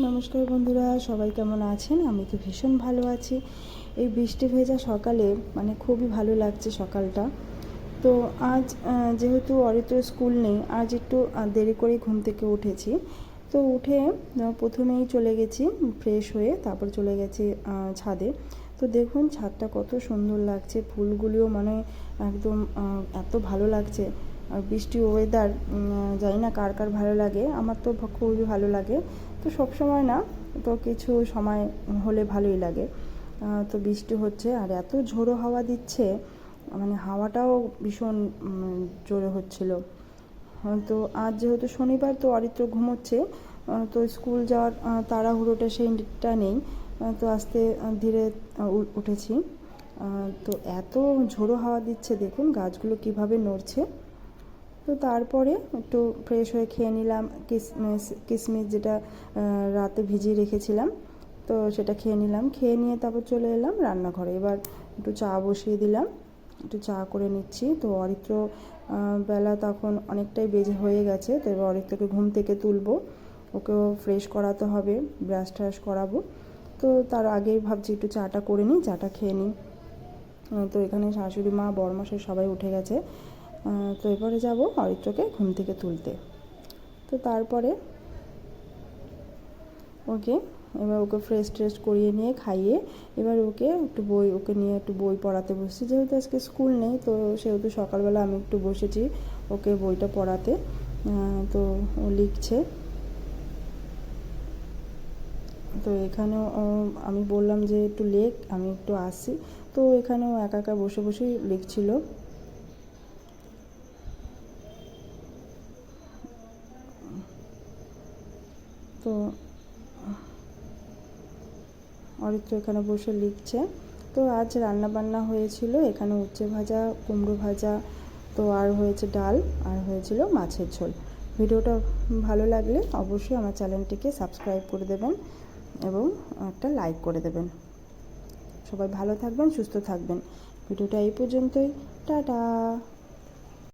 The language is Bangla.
নমস্কার বন্ধুরা, সবাই কেমন আছেন? আমি তো ভীষণ ভালো আছি। এই বৃষ্টি ভেজা সকালে মানে খুবই ভালো লাগছে সকালটা। তো আজ যেহেতু অরিত্র স্কুল নেই, আজ একটু দেরি করে ঘুম থেকে উঠেছি। তো উঠে প্রথমেই চলে গেছি ফ্রেশ হয়ে, তারপর চলে গেছি ছাদে। তো দেখুন ছাদটা কত সুন্দর লাগছে, ফুলগুলিও মানে একদম এত ভালো লাগছে। আর বৃষ্টি ওয়েদার জানি না কার কার ভালো লাগে। আমার তো খুবই ভালো লাগে। তো সব সময় না, তো কিছু সময় হলে ভালোই লাগে। তো বৃষ্টি হচ্ছে আর এত ঝোড়ো হাওয়া দিচ্ছে মানে হাওয়াটাও ভীষণ জোরে হচ্ছিল। তো আজ যেহেতু শনিবার, তো অরিত্র ঘুমোচ্ছে তো স্কুল যাওয়ার তাড়াহুড়োটা সেইটা নেই। তো আস্তে ধীরে উঠেছি। তো এত ঝোড়ো হাওয়া দিচ্ছে, দেখুন গাছগুলো কীভাবে নড়ছে। তো তারপরে একটু ফ্রেশ হয়ে খেয়ে নিলাম, কিসমিস কিসমিস যেটা রাতে ভিজিয়ে রেখেছিলাম, তো সেটা খেয়ে নিলাম। খেয়ে নিয়ে তারপর চলে এলাম রান্নাঘরে। এবার একটু চা বসিয়ে দিলাম, একটু চা করে নিচ্ছি। তো অরিত্র বেলা তখন অনেকটাই বেজে হয়ে গেছে, তো এবার অরিত্রকে ঘুম থেকে তুলবো। ওকেও ফ্রেশ করাতে হবে ব্রাশ ট্রাশ করাবো। তো তার আগেই ভাবছি একটু চাটা করে নিই, চাটা খেয়ে নিই। তো এখানে শাশুড়ি মা, বড়মশাই সবাই উঠে গেছে। তো এবারে যাব অরিত্রকে ঘুম থেকে তুলতে। তো তারপরে ওকে, এবার ওকে ফ্রেশ ট্রেশ করিয়ে নিয়ে খাইয়ে এবার ওকে একটু বই, ওকে নিয়ে একটু বই পড়াতে বসছি। যেহেতু আজকে স্কুল নেই, তো সেহেতু সকালবেলা আমি একটু বসেছি ওকে বইটা পড়াতে। তো ও লিখছে। তো এখানেও আমি বললাম যে একটু লেখ, আমি একটু আসি। তো এখানেও একা একা বসে বসেই লিখছিল। তো অরিত্র এখানে বসে লিখছে। তো আজ রান্না বান্না হয়েছিল এখানে উচ্ছে ভাজা, কুমড়ো ভাজা, তো আর হয়েছে ডাল, আর হয়েছিল মাছের ঝোল। ভিডিওটা ভালো লাগলে অবশ্যই আমার চ্যানেলটিকে সাবস্ক্রাইব করে দেবেন এবং একটা লাইক করে দেবেন। সবাই ভালো থাকবেন, সুস্থ থাকবেন। ভিডিওটা এই পর্যন্তই। টাটা!